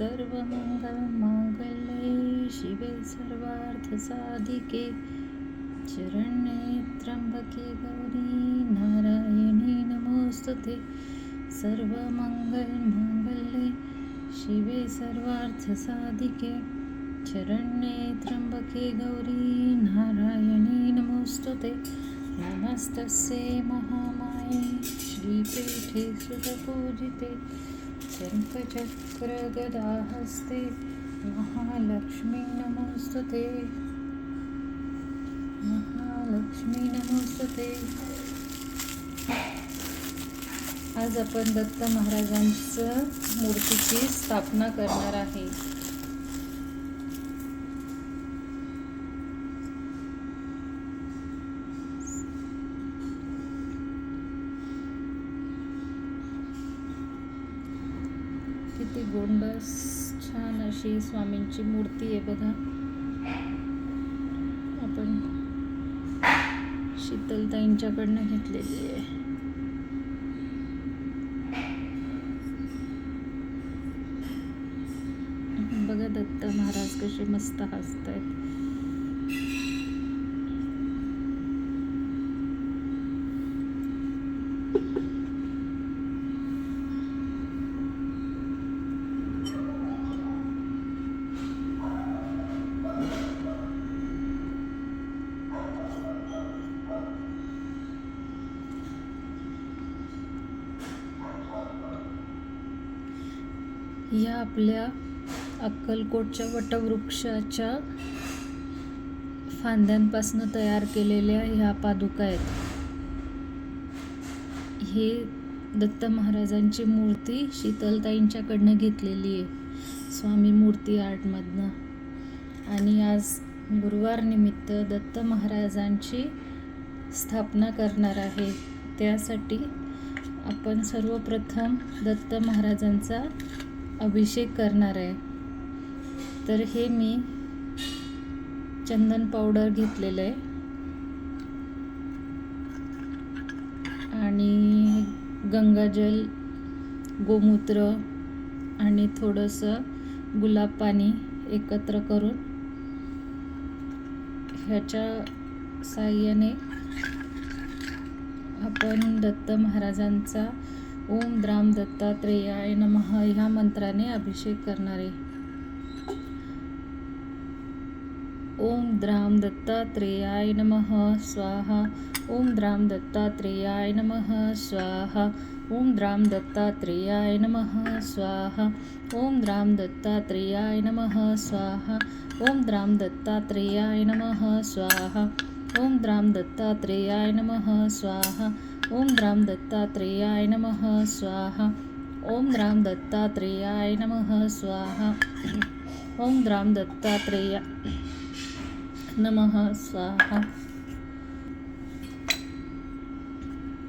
सर्व मंगल शिवे सर्वार्थ साधिके शरण्ये त्र्यंबके गौरी नारायणी नमोस्तुते. सर्व मंगल मंगल्ये शिवे सर्वार्थ साधिके शरण्ये त्र्यंबके गौरी नारायणी नमोस्तुते. नमस्तस्ये महामाये श्रीपीठे सुतपूजिते शङ्खचक्रगदाहस्ते महालक्ष्मी नमोस्तुते। महालक्ष्मी नमोस्तुते। आज आपण दत्त महाराजांचं मूर्तीची स्थापना करणार आहे किती गोंडस छान अशी स्वामींची मूर्ती आहे बघा. आपण शीतलताईंच्याकडनं घेतलेली आहे. बघा दत्त महाराज कसे मस्त हसतायत. ह्या आपल्या अक्कलकोटच्या वटवृक्षाच्या फांद्यांपासून तयार केलेल्या ह्या पादुका आहेत. हे दत्त महाराजांची मूर्ती शीतलताईंच्याकडनं घेतलेली आहे. स्वामी मूर्ती आर्टमधनं. आणि आज गुरुवार निमित्त दत्त महाराजांची स्थापना करणार आहे. त्यासाठी आपण सर्वप्रथम दत्त महाराजांचा अभिषेक करणार आहे. तर हे मी चंदन पावडर घेतलेलं आहे. आणि गंगाजल गोमूत्र आणि थोडंसं गुलाब पाणी एकत्र करून ह्याच्या साह्याने आपण दत्त महाराजांचा ओम द्राम दत्तात्रेयाय नमः. ह्या मंत्राने अभिषेक करणारे. ओम द्राम दत्तात्रेयाय नमः. स्वाहा. ओम द्राम दत्तात्रेयाय नमः. स्वाहा. ओम द्राम दत्तात्रेयाय नमः. स्वाहा. ओम द्राम दत्तात्रेयाय नमः. स्वाहा. ओम द्राम दत्तात्रेयाय नमः. स्वाहा. ओम द्राम दत्तात्रेयाय नमः स्वाहा। ओम द्राम दत्तात्रेयाय नमः स्वाहा। ओम द्राम दत्तात्रेयाय नमः स्वाहा। ओम द्राम दत्तात्रेय नमः स्वाहा।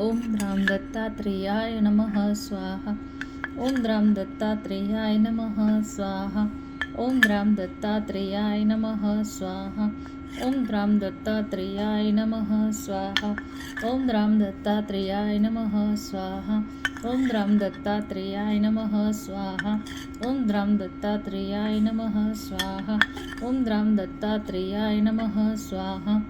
ॐ द्रां दत्तात्रेयाय नमः स्वाहा। ओम द्राम दत्तात्रेयाय नमः स्वाहा। ओम द्राम दत्तात्रेयाय नमः स्वाहा। ओम द्राम दत्तात्रेयाय नमः स्वाहा। ओम राम दत्तात्रेयाय नमः स्वाहा। ओम द्राम दत्तात्रेयाय नमः स्वाहा। ओम द्राम दत्तात्रेयाय नमः स्वाहा। ओम द्राम दत्तात्रेयाय नमः स्वाहा।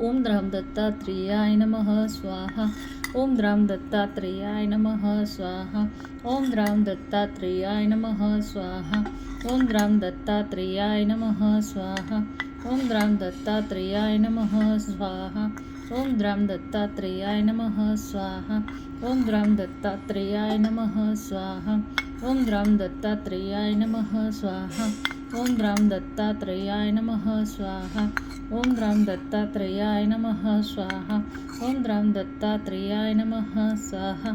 ओम द्राम दत्तात्रेयाय नमः स्वाहा। ओम द्राम दत्तात्रेयाय नमः स्वाहा। ओम द्राम दत्तात्रेयाय नमः स्वाहा। ओम द्राम दत्तात्रेयाय नमः स्वाहा। ओम द्राम दत्तात्रेयाय नमः स्वाहा। ओम द्राम दत्तात्रेयाय नमः स्वाहा। ओम द्राम दत्तात्रेयाय नमः स्वाहा। ओम द्राम दत्तात्रेयाय नमः स्वाहा। ओम द्राम दत्तात्रेयाय नमः स्वाहा। ॐ द्राम दत्तात्रेयाय नमः स्वाहा। ओम द्राम दत्तात्रेयाय नमः स्वाहा।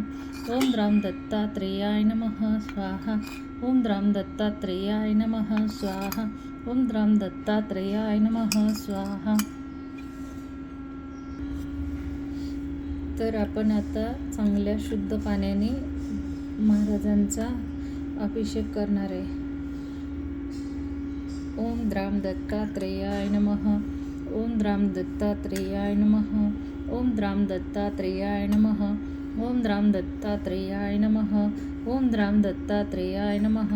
ॐ द्राम दत्तात्रेयाय नमः स्वाहा। ॐ द्राम दत्तात्रेयाय नमः स्वाहा। ॐ द्राम दत्तात्रेयाय नमः स्वाहा। तर आपण आता चांगल्या शुद्ध पाण्याने महाराजांचा अभिषेक करणार आहे. ओम द्राम दत्तात्रेयाय नमः। ओम द्राम दत्तात्रेयाय नमः। ओम द्राम दत्तात्रेयाय नमः। ओम द्राम दत्तात्रेयाय नमः। ओम द्राम दत्तात्रेयाय नमः।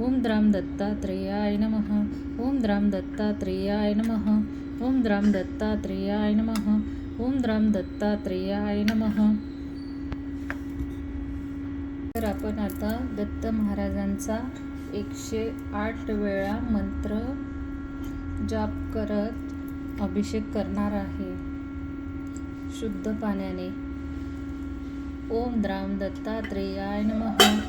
ओम द्राम दत्तात्रेयाय नमः। ओम द्राम दत्तात्रेयाय नमः। ओम द्राम दत्तात्रेयाय नमः। ओम द्राम दत्तात्रेयाय नमः। तर आपण आता दत्त महाराजांचा एकशे आठ वेळा मंत्र जाप करत अभिषेक करणार आहे. शुद्ध पाण्याने. ओम द्राम दत्तात्रेयाय नमः.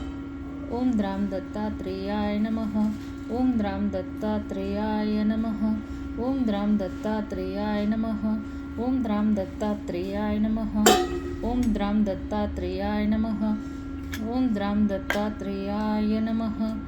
ओम द्राम दत्तात्रेयाय नमः. ओम द्राम दत्तात्रेयाय नमः. ओम द्राम दत्तात्रेयाय नमः. ओम द्राम दत्तात्रेयाय नमः. ओम द्राम दत्तात्रेयाय नमः. ओम द्राम दत्तात्रेयाय नमः.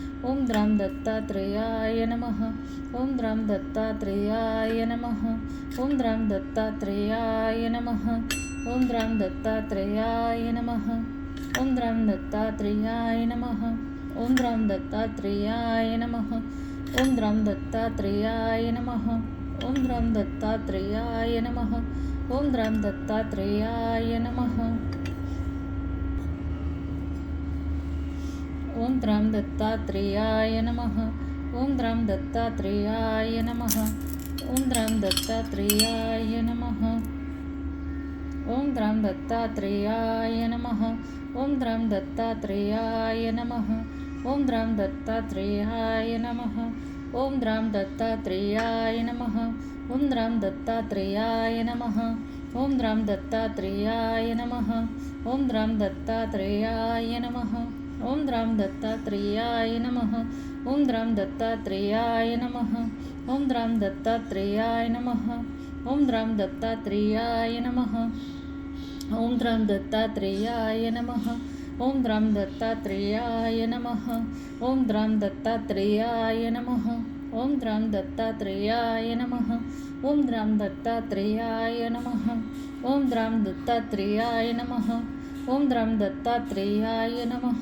ओम द्राम दत्तात्रेयाय नमः ओम द्राम दत्तात्रेयाय नमः ओम द्राम दत्तात्रेयाय नमः ओम द्राम दत्तात्रेयाय नमः ओम द्राम दत्तात्रेयाय नमः ओम द्राम दत्तात्रेयाय नमः ओम द्राम दत्तात्रेयाय नमः ओम द्राम दत्तात्रेयाय नमः ओम द्राम दत्तात्रेयाय नमः ओम द्राम दत्तात्रेयाय नमः ओम द्राम दत्तात्रेयाय नमः ओम द्राम दत्तात्रेयाय नमः ओम द्राम दत्तात्रेयाय नमः ओम द्राम दत्तात्रेयाय नमः ओम द्राम दत्तात्रेयाय नमः ओम द्राम दत्तात्रेयाय नमः ओम द्राम दत्तात्रेयाय नमः ओम द्राम दत्तात्रेयाय नमः ओम द्राम दत्तात्रेयाय नमः ओम द्राम दत्तात्रेयाय नमः ओम द्राम दत्तात्रेयाय नमः ओम द्राम दत्तात्रेयाय नमः ओम द्राम दत्तात्रेयाय नमः ओम द्राम दत्तात्रेयाय नमः ओम द्राम दत्तात्रेयाय नमः ओम द्राम दत्तात्रेयाय नमः ओम द्राम दत्तात्रेयाय नमः ओम द्राम दत्तात्रेयाय नमः ओम द्राम दत्तात्रेयाय नमः ओम द्राम दत्तात्रेयाय नमः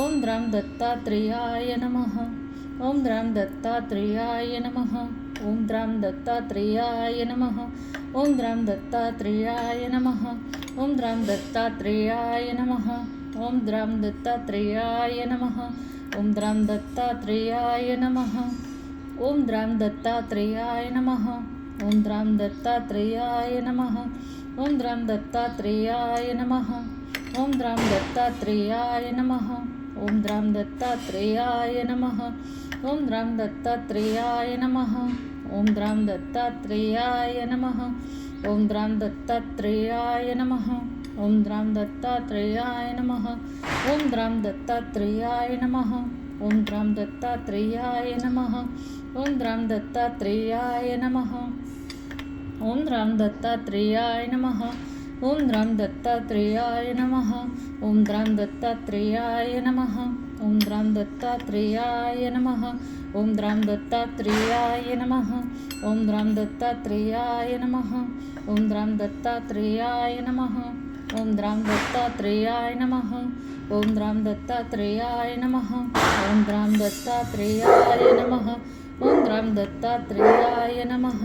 ओम द्राम दत्तात्रेयाय नमः ओम द्राम दत्तात्रेयाय नमः ओम द्राम दत्तात्रेयाय नमः ओम द्राम दत्तात्रेयाय नमः ओम द्राम दत्तात्रेयाय नमः ओम द्राम दत्तात्रेयाय नमः ओम द्राम दत्तात्रेयाय नमः ओम द्राम दत्तात्रेयाय नमः ओम द्राम दत्तात्रेयाय नमः ओम द्राम दत्तात्रेयाय नमः ओम द्राम दत्तात्रेयाय नमः ओम राम दत्तात्रेयाय नमः। ओम राम दत्तात्रेयाय नमः। ओम राम दत्तात्रेयाय नमः। ओम राम दत्तात्रेयाय नमः। ओम राम दत्तात्रेयाय नमः। ओम राम दत्तात्रेयाय नमः। ओम राम दत्तात्रेयाय नमः। ओम राम दत्तात्रेयाय नमः। ओम राम दत्तात्रेयाय नमः। ओम द्राम दत्तात्रेयाय नमः ओम द्राम दत्तात्रेयाय नमः ओम द्राम दत्तात्रेयाय नमः ओम द्राम दत्तात्रेयाय नमः ओम द्राम दत्तात्रेयाय नमः ओम द्राम दत्तात्रेयाय नमः ओम द्राम दत्तात्रेयाय नमः ओम द्राम दत्तात्रेयाय नमः ओम द्राम दत्तात्रेयाय नमः ओम द्राम दत्तात्रेयाय नमः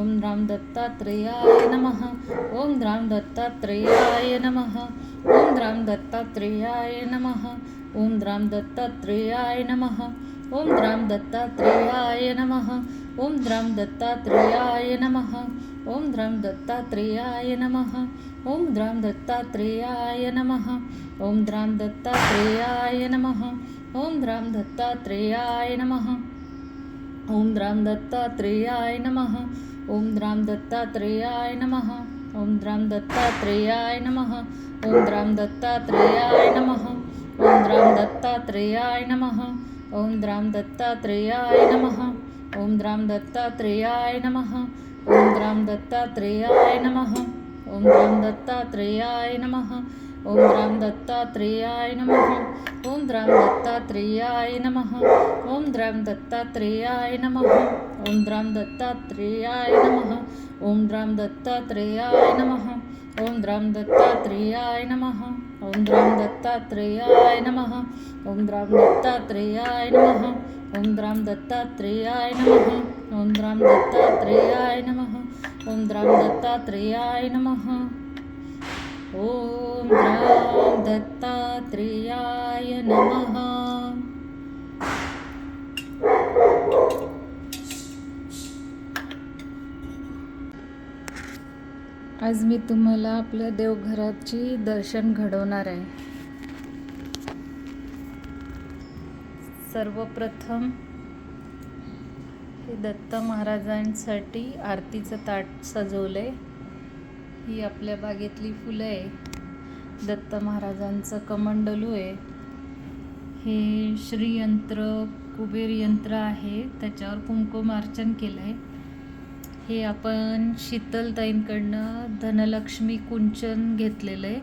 ॐ राम दत्तात्रेयाय नमः ॐ राम दत्तात्रेयाय नमः ॐ राम दत्तात्रेयाय नमः ॐ राम दत्तात्रेयाय नमः ॐ राम दत्तात्रेयाय नमः ॐ राम दत्तात्रेयाय नमः ॐ राम दत्तात्रेयाय नमः ॐ राम दत्तात्रेयाय नमः ॐ राम दत्तात्रेयाय नमः ॐ राम दत्तात्रेयाय नमः ॐ राम दत्तात्रेयाय नमः ॐ द्रां दत्तात्रेयाय नमः। ॐ द्रां दत्तात्रेयाय नमः। ॐ द्रां दत्तात्रेयाय नमः। ॐ द्रां दत्तात्रेयाय नमः। ॐ द्रां दत्तात्रेयाय नमः। ॐ द्रां दत्तात्रेयाय नमः। ॐ द्रां दत्तात्रेयाय नमः। ॐ द्राम दत्तात्रेयाय नमः। ॐ द्रां दत्तात्रेयाय नमः ॐ द्रां दत्तात्रेयाय नमः ॐ द्रां दत्तात्रेयाय नमः ॐ द्रां दत्तात्रेयाय नमः ॐ द्रां दत्तात्रेयाय नमः ॐ द्रां दत्तात्रेयाय नमः ॐ द्रां दत्तात्रेयाय नमः ॐ द्रां दत्तात्रेयाय नमः ॐ द्रां दत्तात्रेयाय नमः ॐ द्रां दत्तात्रेयाय नमः ॐ द्रां दत्तात्रेयाय नमः ॐ राम दत्तात्रेयाय नमः। आज मी तुम्हाला आपल्या देवघराची दर्शन घडवणार आहे. सर्वप्रथम हे दत्त महाराजांसाठी आरतीचं ताट सजवलं. आहे ही आपल्या बागेतली फुलं आहे. दत्त महाराजांचं कमंडलू आहे. हे श्रीयंत्र कुबेर यंत्र आहे. त्याच्यावर कुंकुमार्चन केलं आहे हे आपण शीतलताईंकडनं धनलक्ष्मी कुंचन घेतलेलं आहे.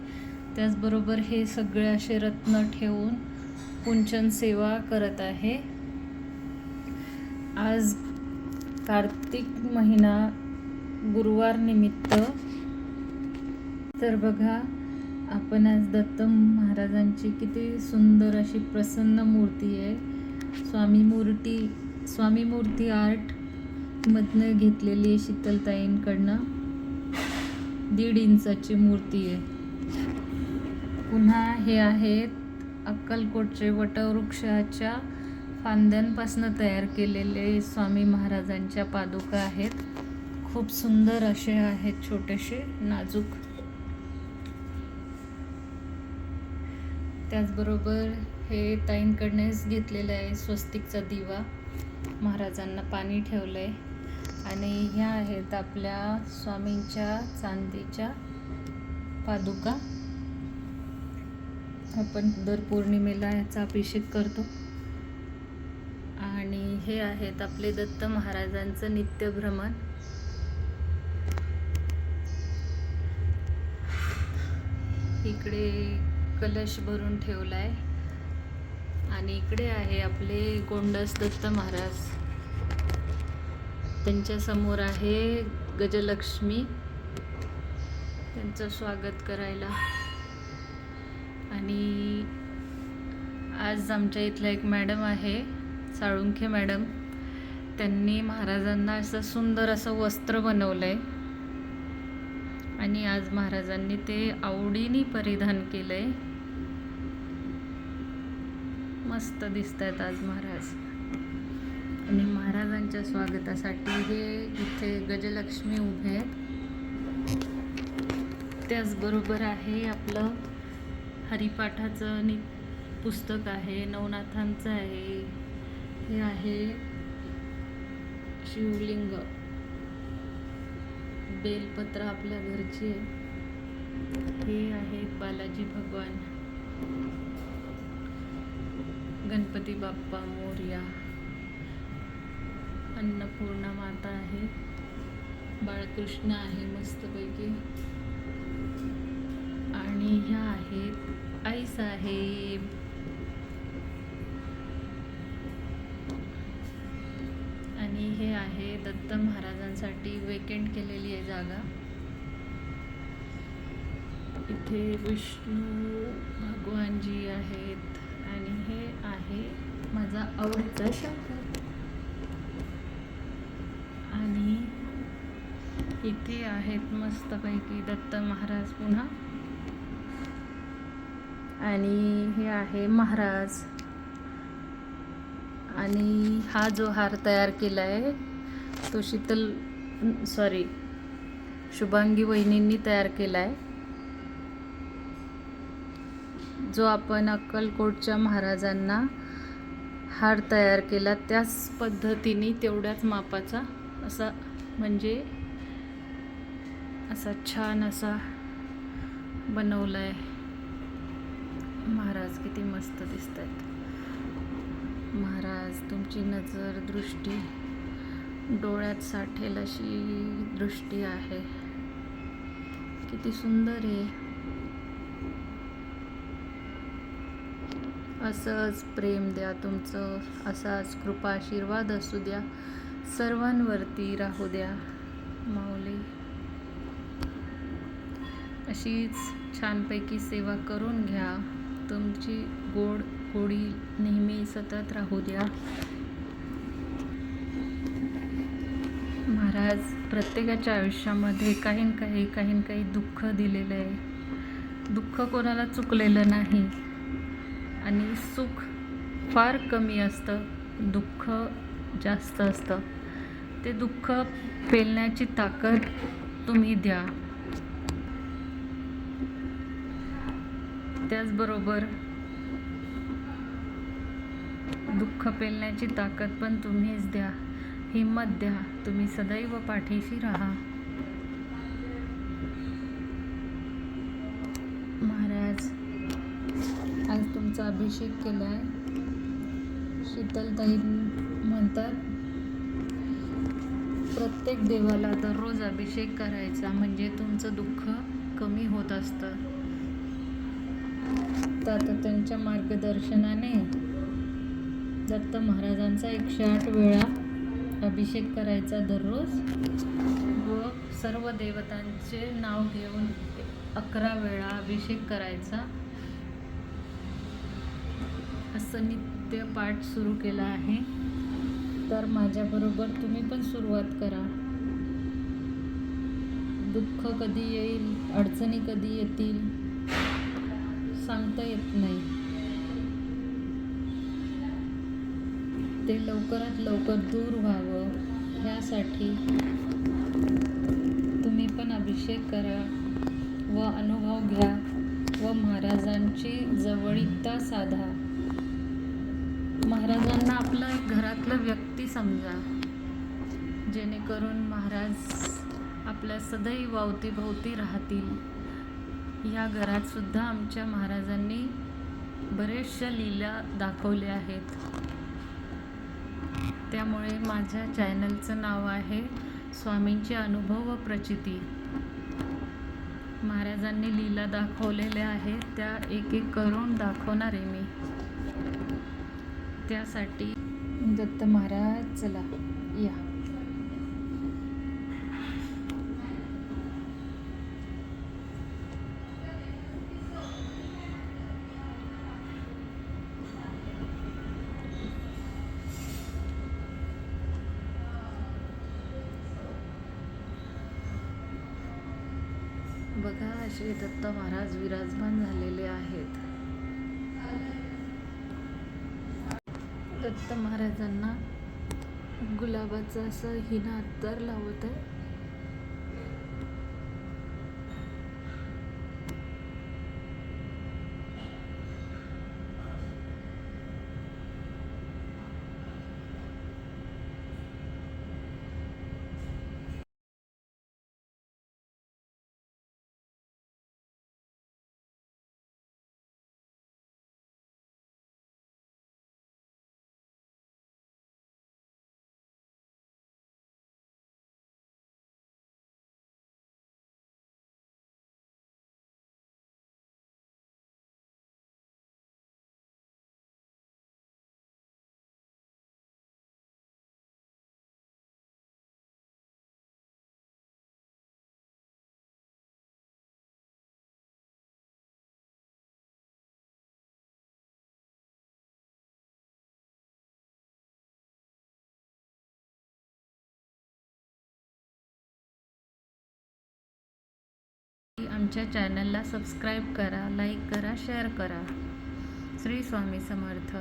त्याचबरोबर हे सगळे असे रत्न ठेवून कुंचन सेवा करत आहे. आज कार्तिक महिना गुरुवार निमित्त तर बघा आपण आज दत्त महाराजांची किती सुंदर अशी प्रसन्न मूर्ती आहे. स्वामी मूर्ती स्वामी मूर्ती आर्ट मधनं घेतलेली आहे शीतलताईंकडनं. दीड इंचाची मूर्ती आहे. पुन्हा हे आहेत अक्कलकोटचे वटवृक्षाच्या फांद्यांपासून तयार केलेले स्वामी महाराजांच्या पादुका आहेत. खूप सुंदर असे आहेत छोटेसे नाजूक. त्याचबरोबर हे ताईंकडनेच घेतलेलं आहे स्वस्तिकचा दिवा. महाराजांना पाणी ठेवलं आहे आणि ह्या आहेत आपल्या स्वामींच्या चांदीच्या पादुका. आपण दर पौर्णिमेला ह्याचा अभिषेक करतो. आणि हे आहेत आपले दत्त महाराजांचं नित्यभ्रमण इकडे कलश भरून ठेवला आहे आणि इकडे आहे आपले गोंडस दत्त महाराज. त्यांच्यासमोर आहे गजलक्ष्मी. त्यांचं स्वागत करायला. आणि आज आमच्या इथल्या एक मॅडम आहे साळुंखे मॅडम. त्यांनी महाराजांना असं सुंदर असं वस्त्र बनवलं आहे आणि आज महाराजांनी ते आवडीने परिधान केलं आहे मस्त दिसत आहेत आज महाराज. आणि महाराजांच्या स्वागतासाठी हे इथे गजलक्ष्मी उभे आहेत. त्याचबरोबर आहे आपलं हरिपाठाचं नि पुस्तक आहे नवनाथांचं आहे. हे आहे शिवलिंग. बेलपत्र आपल्या घरची आहे. हे आहेत बालाजी भगवान. गणपती बाप्पा मोर्या अन्नपूर्णा माता आहे. बाळकृष्ण आहे मस्तपैकी. आणि ह्या आहेत आई साहेब आणि हे आहे दत्त महाराजांसाठी वेकेंट केलेली आहे जागा. इथे विष्णू भगवानजी आहेत. आवडीचा शंकर. आणि इथे आहेत मस्तपैकी दत्त महाराज पुन्हा? आणि हे आहे महाराज. आणि हा जो हार तयार केला आहे तो शीतल सॉरी शुभांगी वहिनींनी तयार केला आहे जो आपण अक्कलकोटच्या महाराजांना हार तयार केला त्याच पद्धतीने तेवढ्याच मापाचा असा म्हणजे असा छान असा बनवला आहे महाराज किती मस्त दिसत आहेत महाराज तुमची नजर दृष्टी डोळ्यात साठेल अशी दृष्टी आहे. किती सुंदर आहे. असंच प्रेम द्या तुमचं असाच कृपा आशीर्वाद असू द्या. सर्वांवरती राहू द्या माऊली. अशीच छानपैकी सेवा करून घ्या. तुमची गोड गोडी नेहमी सतत राहू द्या. महाराज प्रत्येकाच्या आयुष्यामध्ये काही न काही काही न काही दुःख दिलेलं आहे. दुःख कोणाला चुकलेलं नाही. आणि सुख फार कमी असतं दुःख जास्त असतं. ते दुःख पेलण्याची ताकद तुम्ही द्या. त्याचबरोबर दुःख पेलण्याची ताकद पण तुम्हीच द्या. हिंमत द्या. तुम्ही सदैव पाठीशी राहा महाराज आज तुमचा अभिषेक केला आहे शीतलताई म्हणतात प्रत्येक देवाला दररोज अभिषेक करायचा म्हणजे तुमचं दुःख कमी होत असतं. तर आता त्यांच्या मार्गदर्शनाने दत्त महाराजांचा एकशे आठ वेळा अभिषेक करायचा दररोज व सर्व देवतांचे नाव घेऊन अकरा वेळा अभिषेक करायचा. असं नित्य पाठ सुरू केला आहे. तर माझ्याबरोबर तुम्ही पण सुरुवात करा. दुःख कधी येईल अडचणी कधी येतील सांगता येत नाही. ते लवकरात लवकर दूर व्हावं ह्यासाठी तुम्ही पण अभिषेक करा व अनुभव घ्या व महाराजांची जवळीकता साधा. महाराजांना आपलं एक घरातलं व्यक्ती समजा. जेणेकरून महाराज आपल्या सदैव अवतीभोवती राहतील. या घरात सुद्धा आमच्या महाराजांनी बरेचशा लीला दाखवल्या आहेत. त्यामुळे माझ्या चॅनलचं नाव आहे स्वामींचे अनुभव व प्रचिती. महाराजांनी लीला दाखवलेल्या आहेत. त्या एक एक करून दाखवणार आहे मी. त्यासाठी दत्त महाराज चला या. बघा श्री दत्त महाराज विराजमान झालेले आहेत दत्त महाराजांना गुलाबाचं असं हिना अत्तर लावत आहे. आमच्या चॅनलला सबस्क्राईब करा लाईक करा शेअर करा. श्री स्वामी समर्थ.